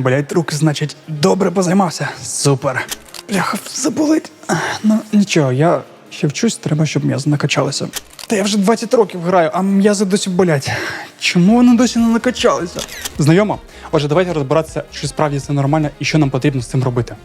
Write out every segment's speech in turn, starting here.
Болять руки, значить, добре позаймався. Супер. Бляха, заболить. Ну, нічого, я ще вчусь, треба, щоб м'язи накачалися. Та я вже 20 років граю, а м'язи досі болять. Чому вони досі не накачалися? Знайомо? Отже, давайте розбиратися, чи справді це нормально і що нам потрібно з цим робити.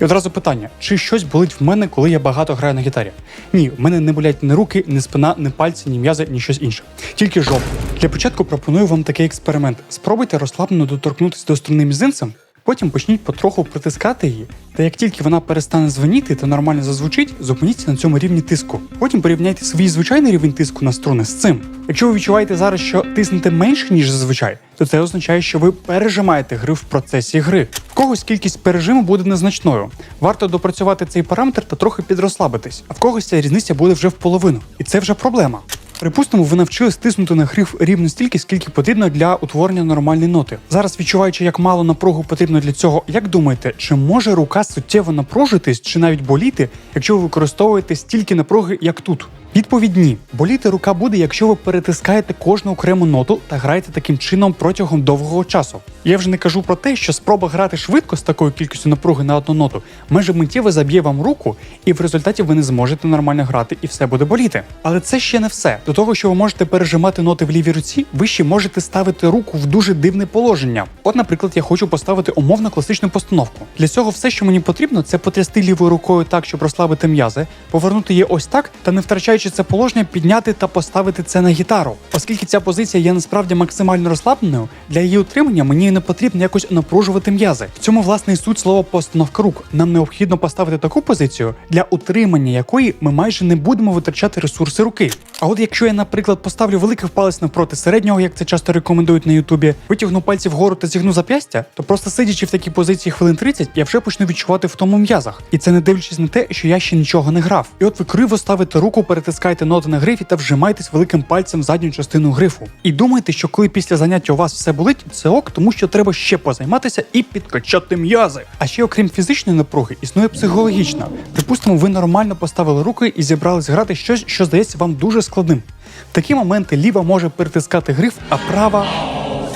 І одразу питання: чи щось болить в мене, коли я багато граю на гітарі? Ні, в мене не болять ні руки, ні спина, ні пальці, ні м'язи, ні щось інше. Тільки жопа. Для початку пропоную вам такий експеримент. Спробуйте розслаблено доторкнутися до струни мізинцем. Потім почніть потроху притискати її, та як тільки вона перестане дзвоніти та нормально зазвучить, зупиніться на цьому рівні тиску. Потім порівняйте свій звичайний рівень тиску на струни з цим. Якщо ви відчуваєте зараз, що тиснете менше, ніж зазвичай, то це означає, що ви пережимаєте гри в процесі гри. В когось кількість пережиму буде незначною. Варто допрацювати цей параметр та трохи підрослабитись, а в когось ця різниця буде вже в половину. І це вже проблема. Припустимо, ви навчились тиснути на гриф рівно стільки, скільки потрібно для утворення нормальної ноти. Зараз відчуваючи, як мало напругу потрібно для цього, як думаєте, чи може рука суттєво напружитись чи навіть боліти, якщо ви використовуєте стільки напруги, як тут? Відповідь ні. Боліти рука буде, якщо ви перетискаєте кожну окрему ноту та граєте таким чином протягом довгого часу. Я вже не кажу про те, що спроба грати швидко з такою кількістю напруги на одну ноту майже миттєво заб'є вам руку, і в результаті ви не зможете нормально грати і все буде боліти. Але це ще не все. До того, що ви можете пережимати ноти в лівій руці, ви ще можете ставити руку в дуже дивне положення. От, наприклад, я хочу поставити умовно класичну постановку. Для цього все, що мені потрібно, це потрясти лівою рукою так, щоб розслабити м'язи, повернути її ось так та не втрачаючи це положення, підняти та поставити це на гітару. Оскільки ця позиція є насправді максимально розслабленою, для її утримання мені не потрібно якось напружувати м'язи. В цьому власне і суть слова постановка рук. Нам необхідно поставити таку позицію, для утримання якої ми майже не будемо витрачати ресурси руки. А от якщо я, наприклад, поставлю великий палець навпроти середнього, як це часто рекомендують на Ютубі, витягну пальці вгору та зігну зап'ястя, то просто сидячи в такій позиції хвилин 30, я вже почну відчувати в тому м'язах. І це не дивлячись на те, що я ще нічого не грав. І от ви криво ставите руку, перетискаєте ноти на грифі та вжимайтесь великим пальцем в задню частину грифу. І думайте, що коли після заняття у вас все болить, це ок, тому що треба ще позайматися і підкачати м'язи. А ще окрім фізичної напруги, існує психологічна. Припустимо, ви нормально поставили руки і зібрались грати щось, що здається вам дуже складним. В такі моменти ліва може перетискати гриф, а права.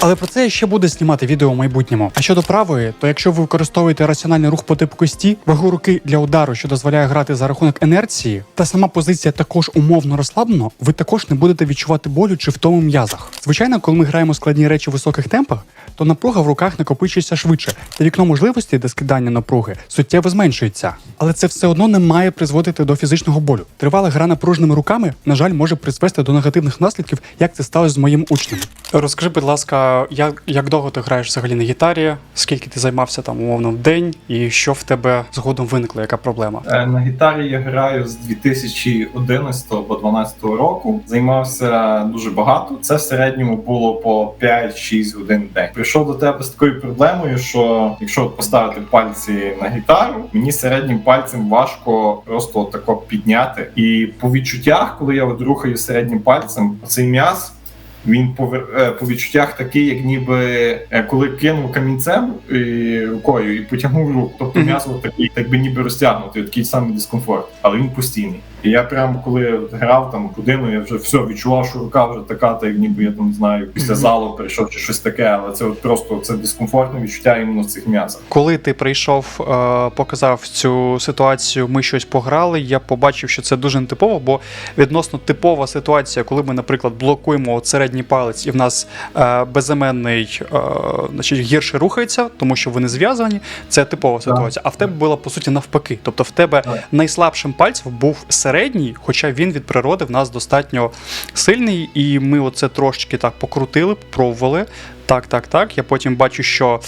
Але про це я ще буду знімати відео в майбутньому. А щодо правої, то якщо ви використовуєте раціональний рух по типу кості, вагу руки для удару, що дозволяє грати за рахунок інерції, та сама позиція також умовно розслаблено, ви також не будете відчувати болю чи втому м'язах. Звичайно, коли ми граємо складні речі в високих темпах, то напруга в руках накопичується швидше, та вікно можливості для скидання напруги суттєво зменшується. Але це все одно не має призводити до фізичного болю. Тривала гра напруженими руками, на жаль, може призвести до негативних наслідків, як це сталося з моїм учнем. Розкажи, будь ласка, як, як довго ти граєш взагалі на гітарі? Скільки ти займався там умовно в день, і що в тебе згодом виникла? Яка проблема? Е, На гітарі я граю з 2011 або 2012 року. Займався дуже багато. Це в середньому було по 5-6 годин в день. Прийшов до тебе з такою проблемою, що якщо поставити пальці на гітару, мені середнім пальцем важко просто тако підняти. І по відчуттях, коли я от рухаю середнім пальцем, цей м'яз. Він по, е, по відчуттях такий, як ніби е, коли кинув камінцем і, рукою і потягнув руку. Тобто м'ясо такий, так би ніби розтягнути, такий самий дискомфорт, але він постійний. І я прямо коли грав там годину, я вже все відчував, що рука вже така, так ніби я там не знаю, після залу перейшов чи щось таке, але це от просто це дискомфортне відчуття іменно в цих м'ясах. Коли ти прийшов, е, показав цю ситуацію, ми щось пограли. Я побачив, що це дуже нетипово, бо відносно типова ситуація, коли ми, наприклад, блокуємо от середній палець, і в нас е, безіменний е, значить, гірше рухається, тому що вони зв'язані. Це типова ситуація. А в тебе була по суті навпаки. Тобто, в тебе найслабшим пальцем був середній, хоча він від природи в нас достатньо сильний, і ми оце трошечки так покрутили, пробували. Так, так, так. Я потім бачу, що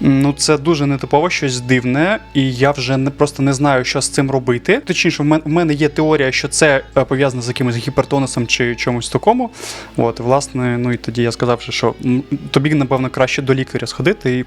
ну це дуже нетипово, щось дивне, і я вже не просто не знаю, що з цим робити. Точніше, в мен- в мене є теорія, що це е, пов'язано з якимось гіпертонусом чи чомусь такому. От, власне, ну і тоді я сказав, що тобі, напевно, краще до лікаря сходити і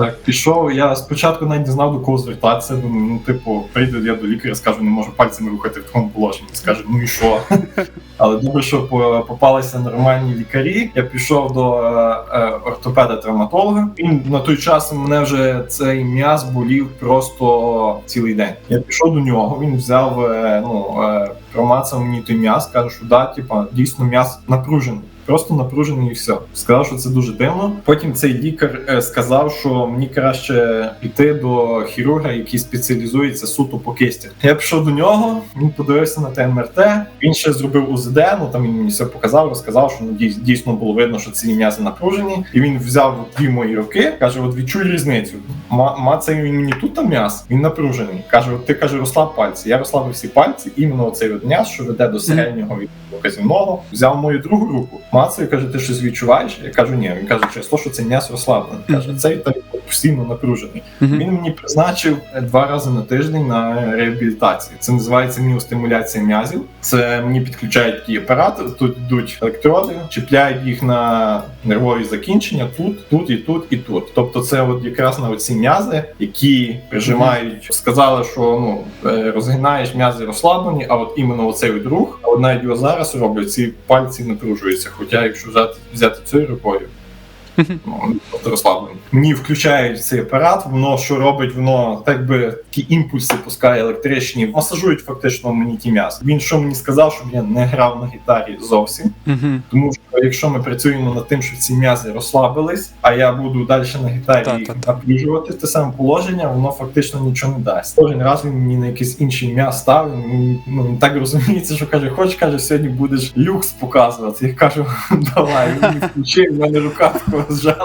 Так, пішов. Я спочатку навіть не знав до кого звертатися. Думаю, ну, типу, прийду я до лікаря, скажу, не можу пальцями рухати в такому положенні. Скаже, ну і що? Але добре, що попалися нормальні лікарі. Я пішов до е, е, ортопеда-травматолога. Він на той час мене вже цей м'яз болів просто цілий день. Я пішов до нього. Він взяв, е, ну промацав мені той м'яз, каже, що да, типа, дійсно м'яз напружений. Просто напружений і все. Сказав, що це дуже дивно. Потім цей лікар е, сказав, що мені краще піти до хірурга, який спеціалізується суто по кистях. Я пішов до нього, він подивився на те МРТ. Він ще зробив УЗД. Ну там він мені все показав, розказав, що ну дійсно було видно, що ці м'язи напружені. І він взяв дві мої руки, каже: От відчуй різницю. Ма- Мацає він мені тут там м'яз, він напружений. Каже: От ти каже, розслаб пальці. Я розслабив всі пальці, іменно оцей от м'яз, що веде до середнього і до казівного. Взяв мою другу руку. Мацає, каже, ти щось відчуваєш? Я кажу, ні. Він каже, те, що це не розслаблене. Каже, так постійно напружений. Мгм. Він мені призначив два рази на тиждень на реабілітацію. Це називається міостимуляція м'язів. Це мені підключають такий апарат, тут йдуть електроди, чіпляють їх на нервові закінчення тут, тут і тут і тут. Тобто, це от якраз на оці м'язи, які прижимають. Сказали, що ну е, розгинаєш м'язи розслаблені, а от іменно оцей рух, а от навіть його зараз роблять, ці пальці напружуються. Хоча, якщо взяти взяти цією рукою. Ну. Мені включають цей апарат, воно що робить, воно так би такі імпульси пускає електричні, масажують фактично мені ті м'ясо. Він що мені сказав, щоб я не грав на гітарі зовсім. Тому що якщо ми працюємо над тим, що ці м'язи розслабились, а я буду далі на гітарі напружувати те саме положення, воно фактично нічого не дасть. Кожен раз він мені на якийсь інший м'яз ставить. він, Ну так розуміється, що каже, хочеш, каже, сьогодні будеш люкс показувати. Я кажу, давай, включив, в мене рука Все,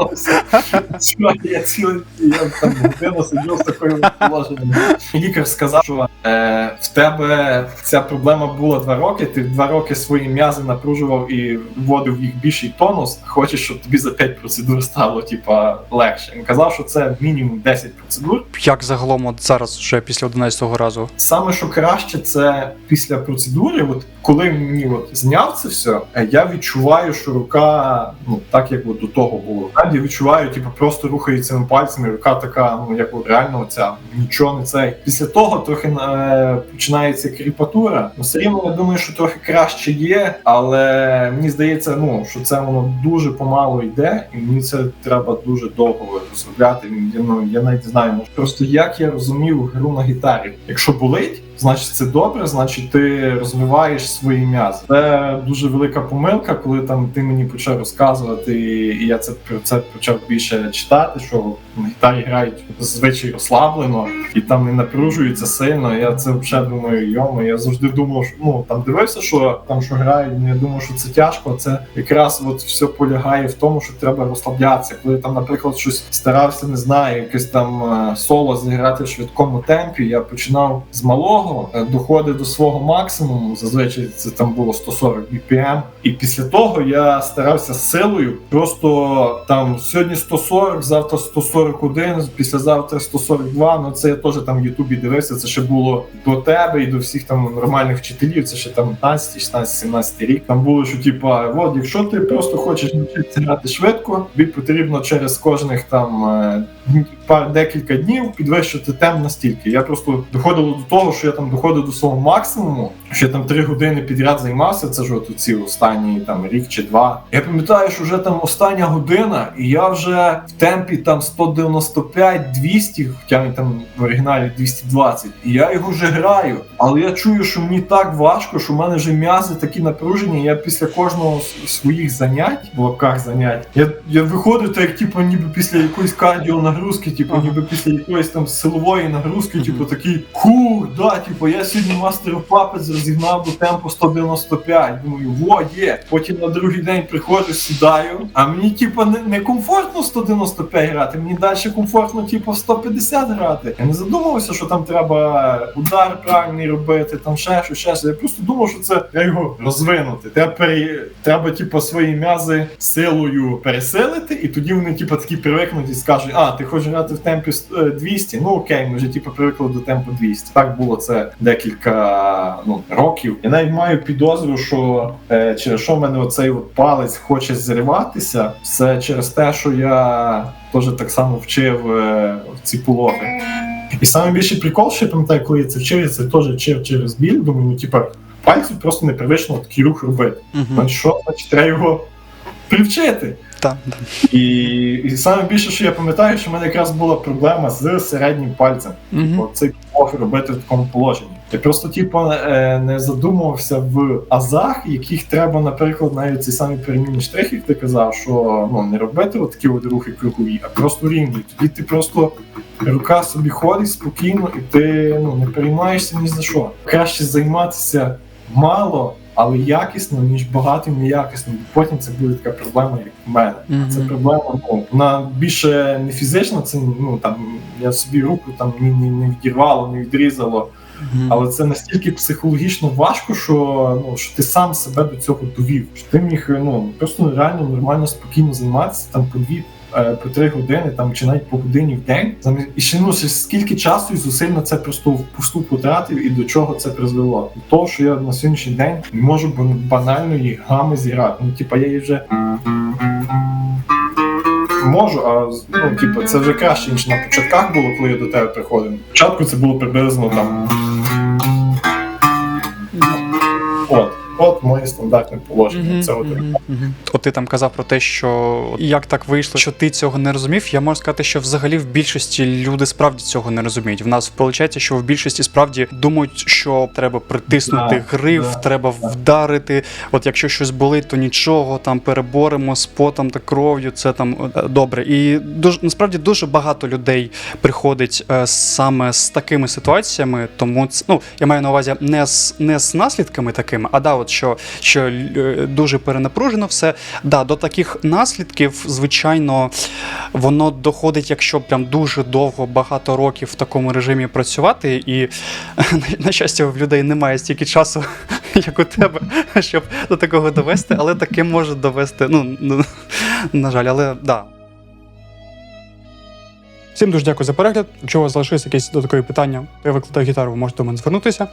я цілий я там годину сидів з такою положенням. Лікар сказав, що е, в тебе ця проблема була два роки. Ти два роки свої м'язи напружував і вводив їх більший тонус. Хочеш, щоб тобі за 5 процедур стало типа легше. Він казав, що це мінімум 10 процедур. Як загалом от зараз, вже після 11-го разу? Саме що краще, це після процедури, от коли мені от зняв це все, е, я відчуваю, що рука, ну так як от до того було. Я відчуваю, типу, просто цими пальцями, рука така, ну як от реально оця, нічого не цей. Після того трохи е, починається кріпатура. Ну, все рівно я думаю, що трохи краще є, але мені здається, ну що це воно дуже помало йде, і мені це треба дуже довго розробляти. Я, ну, я навіть не знаю, просто як я розумів гру на гітарі. Якщо болить, значить це добре, значить ти розвиваєш свої м'язи. Це дуже велика помилка, коли там ти мені почав розказувати, і я це про це почав більше читати. Що на гітарі грають зазвичай розслаблено і там не напружуються сильно. Я це взагалі думаю, йомо, я завжди думав, що ну там дивився, що там що грають. ну, Я думав, що це тяжко. Це якраз от все полягає в тому, що треба розслаблятися. Коли там, наприклад, щось старався, не знаю, якесь там е, соло зіграти в швидкому темпі. Я починав з малого, е, доходив до свого максимуму. Зазвичай це там було 140 BPM. І після того я старався силою. Просто там сьогодні 140, завтра 141, післязавтра 142. Ну це я теж там в Ютубі дивився. Це ще було до тебе і до всіх там нормальних вчителів. Це ще там 15, 16, 17 рік. Там було, що типа, от, якщо ти просто хочеш навчитися грати швидко, тобі потрібно через кожних там е, пар декілька днів підвищити темп настільки. Я просто доходило до того, що я там доходив до свого максимуму. Що я там три години підряд займався. Це ж от ці останні там рік чи два. Я пам'ятаю, що вже там остання година, і я вже в темпі там 195-200, хоча він там в оригіналі 220. І я його вже граю. Але я чую, що мені так важко, що в мене вже м'язи такі напружені. Я після кожного своїх занять, в лапках занять, я, я виходжу так, як типу, ніби після якоїсь кардіонагрузки, типу, ніби після якоїсь там силової нагрузки, типу такий хух, да, типу, я сьогодні мастерів папець розігнав до темпу 195. Думаю, во, є. Потім на другий день приходжу, сідаю. А мені, типу, не, не комфортно 195 грати, мені далі комфортно, типу, 150 грати. Я не задумувався, що там треба удар правильний робити, там ще що, ще що. Я просто думав, що це треба його розвинути. Треба, пере... треба типу, свої м'язи силою пересилити, і тоді вони, типу, такі привикнуть і скажуть, а, ти хочеш грати в темпі е, 200? Ну окей, ми вже типу привикли до темпу 200. Так було це декілька ну, років. Я навіть маю підозру, що е, через що в мене оцей от палець хоче зриватися, це через те, що я теж так само вчив е, ці пологи. І саме більший прикол, що я пам'ятаю, коли я це вчив, я це теж вчив через біль. Думаю, ну типа пальцю просто непривично такий рух робити. Угу. Що значить треба його привчити. Так. І, і саме більше, що я пам'ятаю, що в мене якраз була проблема з середнім пальцем. Угу. Цей полог робити в такому положенні. Ти просто, типу, не задумувався в азах, яких треба, наприклад, навіть ці самі перемінні штрихи, ти казав, що ну не робити такі от рухи кругові, а просто рівні. Тоді ти просто рука собі ходить спокійно, і ти ну не переймаєшся ні за що. Краще займатися мало, але якісно, ніж багато і неякісно. Потім це буде така проблема, як в мене. Мгм. Це проблема, ну, вона більше не фізична, це ну там я собі руку там ні, ні, не відірвало, не відрізало. Мгм. Але це настільки психологічно важко, що ну що ти сам себе до цього довів. Що ти міг ну просто реально нормально спокійно займатися там по дві. Е, По три години там чи навіть по годині в день і ще ну скільки часу і зусиль на це просто впусту потратив і до чого це призвело? До того, що я на сьогоднішній день не можу банальної гами зіграти. Ну типа я її вже можу, а ну типа це вже краще ніж на початках було, коли я до тебе приходив. Спочатку це було приблизно там. От, от моє стандартне положення Мгм, цього мгм, мгм. От ти там казав про те, що як так вийшло, що ти цього не розумів. Я можу сказати, що взагалі в більшості люди справді цього не розуміють. В нас виходить, що в більшості справді думають, що треба притиснути Да, гриф, да, треба вдарити. От якщо щось болить, то нічого там переборемо з потом та кров'ю. Це там е, добре. І дуже насправді дуже багато людей приходить е, саме з такими ситуаціями. Тому ну я маю на увазі не з не з наслідками такими, а да, от що, що е, дуже перенапружено все. Да, до таких наслідків, звичайно, воно доходить, якщо прям дуже довго, багато років в такому режимі працювати, і на щастя, в людей немає стільки часу, як у тебе, щоб до такого довести, але таке може довести. Ну, ну, на жаль, але да. Всім дуже дякую за перегляд. Якщо у вас залишились якісь додаткові питання, то я викладаю гітару, ви можете до мене звернутися.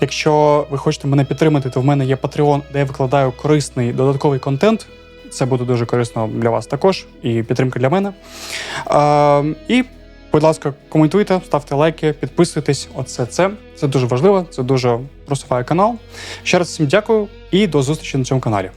Якщо ви хочете мене підтримати, то в мене є Patreon, де я викладаю корисний додатковий контент. Це буде дуже корисно для вас також, і підтримка для мене. А, і, будь ласка, коментуйте, ставте лайки, підписуйтесь. Оце це. Це дуже важливо, це дуже просуває канал. Ще раз всім дякую і до зустрічі на цьому каналі.